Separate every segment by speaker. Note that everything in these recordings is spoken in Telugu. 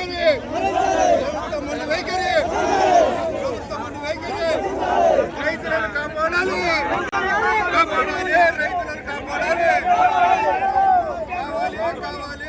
Speaker 1: వైఖరి ప్రభుత్వం వైఖరి ప్రభుత్వం
Speaker 2: వైఖరి రైతులను కాపాడాలి. కాపాడాలి. రైతులను కాపాడాలి. కావాలి కావాలి.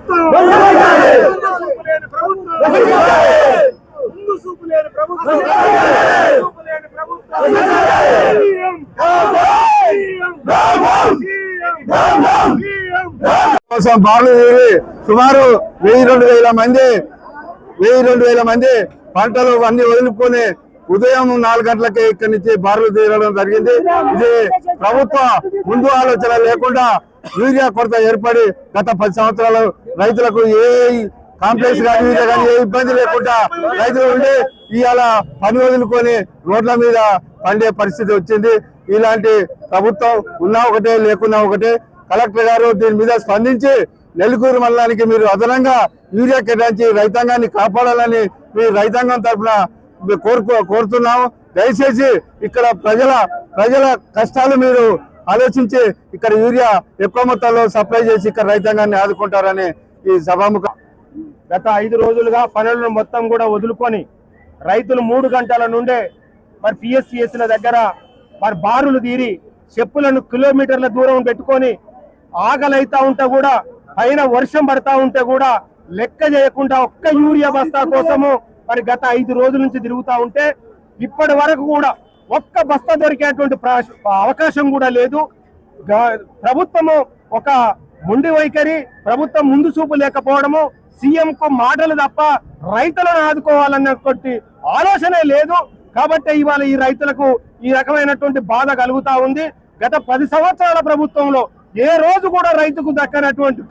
Speaker 2: ప్రభుత్వం. చూపు లేని ప్రభుత్వం ముందు చూపు లేని ప్రభుత్వం. చూపు లేని ప్రభుత్వం
Speaker 3: కోసం బారులు తీరి సుమారు వెయ్యి రెండు వేల మంది వెయ్యి రెండు వేల మంది పంటలు అన్ని వదులుకొని ఉదయం నాలుగు గంటలకే ఇక్కడి నుంచి బారులు తీరడం జరిగింది. ఇది ప్రభుత్వ ముందు ఆలోచన లేకుండా యూరియా కొరత ఏర్పడి గత పది సంవత్సరాలు రైతులకు ఏ కాంప్లెక్స్ కానీ యూరియా కానీ ఏ ఇబ్బంది లేకుండా రైతులు ఉండి ఇవాళ పని వదులుకొని రోడ్ల మీద పండే పరిస్థితి వచ్చింది. ఇలాంటి ప్రభుత్వం ఉన్నా ఒకటే లేకున్నా ఒకటే కలెక్టర్ గారు దీని మీద స్పందించి నెల్లూరు మండలానికి మీరు అదనంగా యూరియా కేటాయించి రైతాంగాన్ని కాపాడాలని మీ రైతాంగం తరఫున కోరుకో కోరుతున్నాము. దయచేసి ఇక్కడ ప్రజల ప్రజల కష్టాలు మీరు ఆలోచించి ఇక్కడ యూరియా ఎక్కువ మొత్తంలో సప్లై చేసి ఇక్కడ రైతాంగాన్ని ఆదుకుంటారని ఈ సభాముఖ.
Speaker 2: గత ఐదు రోజులుగా పనులను మొత్తం కూడా వదులుకొని రైతులు మూడు గంటల నుండే మరి పిఎస్సిఎస్ల దగ్గర మరి బారులు తీరి చెప్పులను కిలోమీటర్ల దూరం పెట్టుకొని ఆకలైతా ఉంటే కూడా పైన వర్షం పడతా ఉంటే కూడా లెక్క చేయకుండా ఒక్క యూరియా బస్తా కోసము మరి గత ఐదు రోజుల నుంచి తిరుగుతూ ఉంటే ఇప్పటి వరకు కూడా ఒక్క బస్తా దొరికేటువంటి ప్రా- అవకాశం కూడా లేదు. ప్రభుత్వము ఒక ముండి వైఖరి ప్రభుత్వం ముందు చూపు లేకపోవడము సీఎం కు మాటలు తప్ప రైతులను ఆదుకోవాలన్నటువంటి ఆలోచనే లేదు. కాబట్టి ఇవాళ ఈ రైతులకు ఈ రకమైనటువంటి బాధ కలుగుతా ఉంది. గత పది సంవత్సరాల ప్రభుత్వంలో ఏ రోజు కూడా రైతుకు దక్కనటువంటి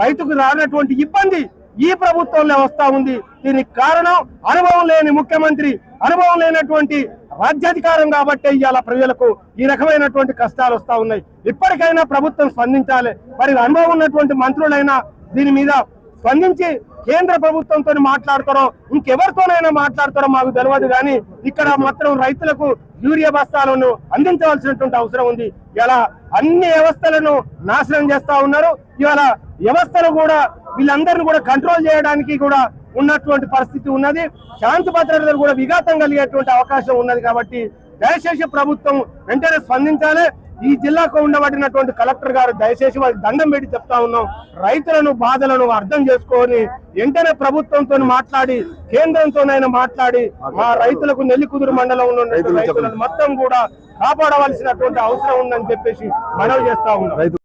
Speaker 2: రైతుకు రానటువంటి ఇబ్బంది ఈ ప్రభుత్వంలో వస్తా ఉంది. దీనికి కారణం అనుభవం లేని ముఖ్యమంత్రి అనుభవం లేనటువంటి రాజ్యాధికారం కాబట్టి ఇవాళ ప్రజలకు ఈ రకమైనటువంటి కష్టాలు వస్తా ఉన్నాయి. ఇప్పటికైనా ప్రభుత్వం స్పందించాలి. మరి అనుభవం ఉన్నటువంటి మంత్రులైనా దీని మీద స్పందించి కేంద్ర ప్రభుత్వంతో మాట్లాడతారో ఇంకెవరితోనైనా మాట్లాడతారో మాకు తెలియదు కానీ ఇక్కడ మాత్రం రైతులకు యూరియా బస్తాలను అందించవలసినటువంటి అవసరం ఉంది. ఇలా అన్ని వ్యవస్థలను నాశనం చేస్తా ఉన్నారు. ఇవాళ వ్యవస్థలు కూడా వీళ్ళందరినీ కూడా కంట్రోల్ చేయడానికి కూడా ఉన్నటువంటి పరిస్థితి ఉన్నది. శాంతి భద్రతలు కూడా విఘాతం కలిగేటువంటి అవకాశం ఉన్నది కాబట్టి దయచేసి ప్రభుత్వం వెంటనే స్పందించాలి. ఈ జిల్లాకు ఉండబడినటువంటి కలెక్టర్ గారు దయచేసి వారికి దండం పెట్టి చెప్తా ఉన్నాం. రైతులను బాధలను అర్థం చేసుకొని వెంటనే ప్రభుత్వంతో మాట్లాడి కేంద్రంతోనైనా మాట్లాడి మా రైతులకు నెల్లికుదురు మండలంలో ఉన్న రైతులను మొత్తం కూడా కాపాడవలసినటువంటి అవసరం ఉందని చెప్పేసి మనవి చేస్తా ఉన్నాం.